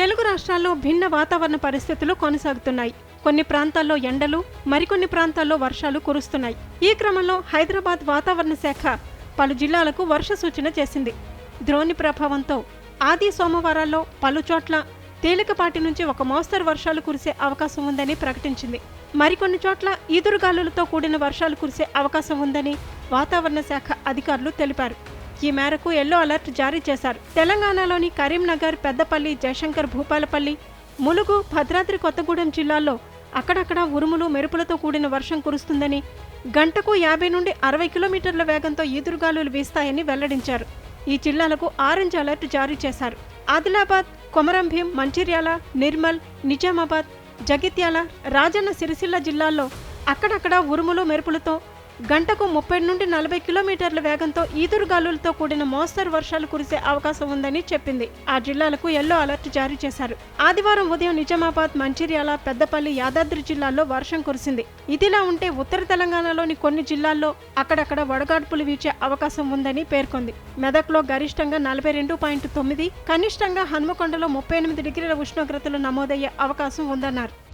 తెలుగు రాష్ట్రాల్లో భిన్న వాతావరణ పరిస్థితులు కొనసాగుతున్నాయి. కొన్ని ప్రాంతాల్లో ఎండలు మరికొన్ని ప్రాంతాల్లో వర్షాలు కురుస్తున్నాయి. ఈ క్రమంలో హైదరాబాద్ వాతావరణ శాఖ పలు జిల్లాలకు వర్ష సూచన చేసింది. ద్రోణి ప్రభావంతో ఆది సోమవారాల్లో పలు చోట్ల తేలికపాటి నుంచి ఒక మోస్తరు వర్షాలు కురిసే అవకాశం ఉందని ప్రకటించింది. మరికొన్ని చోట్ల ఈదురుగాలులతో కూడిన వర్షాలు కురిసే అవకాశం ఉందని వాతావరణ శాఖ అధికారులు తెలిపారు. ఈ మేరకు ఎల్లో అలర్ట్ జారీ చేశారు. తెలంగాణలోని కరీంనగర్ పెద్దపల్లి జయశంకర్ భూపాలపల్లి ములుగు భద్రాద్రి కొత్తగూడెం జిల్లాల్లో అక్కడక్కడ ఉరుములు మెరుపులతో కూడిన వర్షం కురుస్తుందని గంటకు యాభై నుండి అరవై కిలోమీటర్ల వేగంతో ఈదురుగాలులు వీస్తాయని వెల్లడించారు. ఈ జిల్లాలకు ఆరెంజ్ అలర్ట్ జారీ చేశారు. ఆదిలాబాద్ కొమరంభీం మంచిర్యాల నిర్మల్ నిజామాబాద్ జగిత్యాల రాజన్న సిరిసిల్ల జిల్లాల్లో అక్కడక్కడ ఉరుములు మెరుపులతో గంటకు ముప్పై నుండి నలభై కిలోమీటర్ల వేగంతో ఈదురుగాలులతో కూడిన మోస్తరు వర్షాలు కురిసే అవకాశం ఉందని చెప్పింది. ఆ జిల్లాలకు ఎల్లో అలర్ట్ జారీ చేశారు. ఆదివారం ఉదయం నిజామాబాద్ మంచిర్యాల పెద్దపల్లి యాదాద్రి జిల్లాల్లో వర్షం కురిసింది. ఇదిలా ఉంటే ఉత్తర తెలంగాణలోని కొన్ని జిల్లాల్లో అక్కడక్కడ వడగాడ్పులు వీచే అవకాశం ఉందని పేర్కొంది. మెదక్లో గరిష్టంగా నలభై రెండు పాయింట్ తొమ్మిది కనిష్టంగా హన్మకొండలో ముప్పై ఎనిమిది డిగ్రీల ఉష్ణోగ్రతలు నమోదయ్యే అవకాశం ఉందన్నారు.